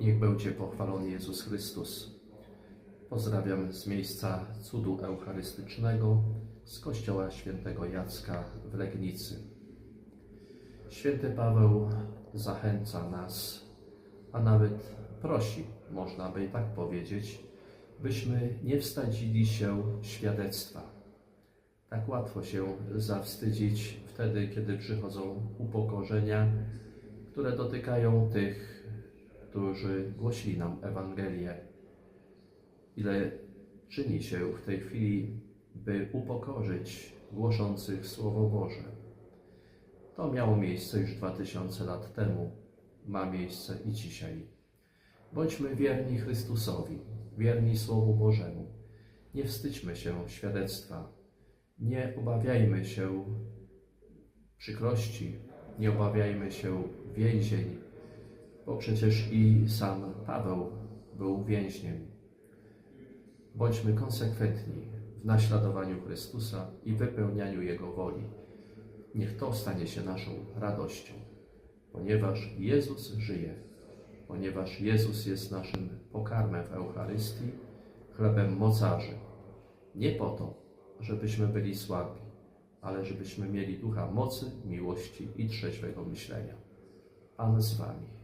Niech będzie pochwalony Jezus Chrystus. Pozdrawiam z miejsca cudu eucharystycznego z kościoła świętego Jacka w Legnicy. Święty Paweł zachęca nas, a nawet prosi, można by tak powiedzieć, byśmy nie wstadzili się świadectwa. Tak łatwo się zawstydzić wtedy, kiedy przychodzą upokorzenia, które dotykają tych, którzy głosili nam Ewangelię. Ile czyni się w tej chwili, by upokorzyć głoszących Słowo Boże. To miało miejsce już dwa tysiące lat temu, ma miejsce i dzisiaj. Bądźmy wierni Chrystusowi, wierni Słowu Bożemu. Nie wstydźmy się świadectwa, nie obawiajmy się przykrości, nie obawiajmy się więzień, bo przecież i sam Paweł był więźniem. Bądźmy konsekwentni w naśladowaniu Chrystusa i wypełnianiu Jego woli. Niech to stanie się naszą radością, ponieważ Jezus żyje, ponieważ Jezus jest naszym pokarmem w Eucharystii, chlebem mocarzy. Nie po to, żebyśmy byli słabi, ale żebyśmy mieli ducha mocy, miłości i trzeźwego myślenia. Pan z Wami.